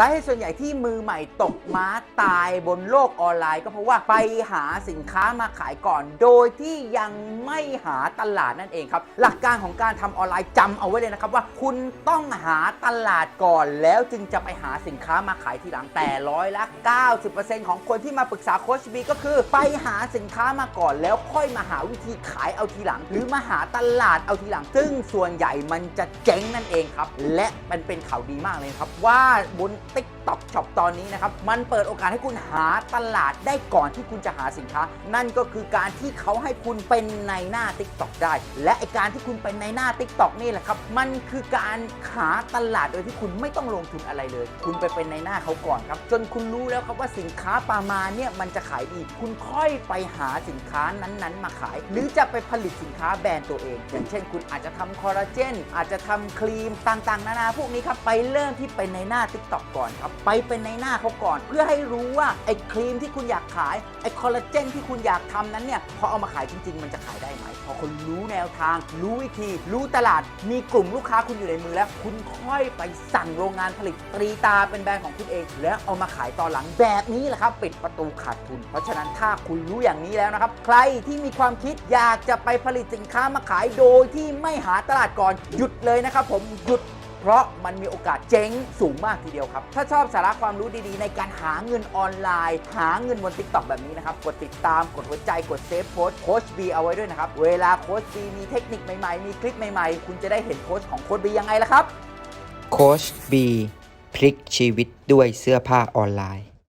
สาเหตุส่วนใหญ่ที่มือใหม่ตกม้าตายบนโลกออนไลน์ ก็เพราะว่าไปหาสินค้ามาขายก่อน โดยที่ยังไม่หาตลาดนั่นเองครับ หลักการของการทำออนไลน์จำเอาไว้เลยนะครับว่าคุณต้องหาตลาดก่อน แล้วจึงจะไปหาสินค้ามาขายทีหลังแต่ร้อยละ 90%ของคนที่มาปรึกษาโค้ชบีก็คือ ไปหาสินค้ามาก่อน แล้วค่อยมาหาวิธีขายเอาทีหลัง หรือมาหาตลาดเอาทีหลัง ซึ่งส่วนใหญ่มันจะเจ๊งนั่นเองครับและมันเป็นข่าวดีมากเลยครับว่าบนติ๊ก ตอนนี้นะครับ มันเปิดโอกาสให้คุณหาตลาดได้ก่อนที่คุณจะหาสินค้า นั่นก็คือการที่เขาให้คุณเป็นในหน้า TikTok ได้ และไอการที่คุณเป็นในหน้า TikTok นี่แหละครับ มันคือการหาตลาดโดยที่คุณไม่ต้องลงทุนอะไรเลย คุณไปเป็นในหน้าเขาก่อนครับ จนคุณรู้แล้วครับว่าสินค้าประมาณเนี่ยมันจะขายดี คุณค่อยไปหาสินค้านั้นๆ มาขาย หรือจะไปผลิตสินค้าแบรนด์ตัวเอง อย่างเช่น คุณอาจจะทำคอลลาเจนอาจจะทำครีมต่างๆ นานาพวกนี้ครับไปเริ่มที่เป็นในหน้า TikTok ก่อนครับไปเป็นในหน้าเขาก่อน เพื่อให้รู้ว่าไอ้ครีมที่คุณอยากขายไอ้คอลลาเจนที่คุณอยากทำนั้นเนี่ยพอเอามาขายจริง ๆ มันจะขายได้ไหม พอคุณรู้แนวทาง รู้วิธี รู้ตลาดมีกลุ่มลูกค้าคุณอยู่ในมือแล้ว คุณค่อยไปสั่งโรงงานผลิตตรีตาเป็นแบรนด์ของคุณเอง แล้วเอามาขายตอนหลังแบบนี้แหละครับปิดประตูขาดทุน เพราะฉะนั้นถ้าคุณรู้อย่างนี้แล้วนะครับ ใครที่มีความคิดอยากจะไปผลิตสินค้ามาขายโดยที่ไม่หาตลาดก่อนหยุดเลยนะครับผมหยุด เพราะมันมีโอกาสเจ๊งสูงมากทีเดียวครับ ถ้าชอบสาระความรู้ดีๆ ในการหาเงินออนไลน์ หาเงินบนทิกตอกแบบนี้นะครับ กดติดตามกดหัวใจกดเซฟโค้ดโค้ชบีเอาไว้ด้วยนะครับ เวลาโค้ชบีมีเทคนิคใหม่ๆ มีคลิปใหม่ๆ คุณจะได้เห็นโค้ชของโค้ชบียังไงล่ะครับ โค้ชบีพลิกชีวิตด้วยเสื้อผ้าออนไลน์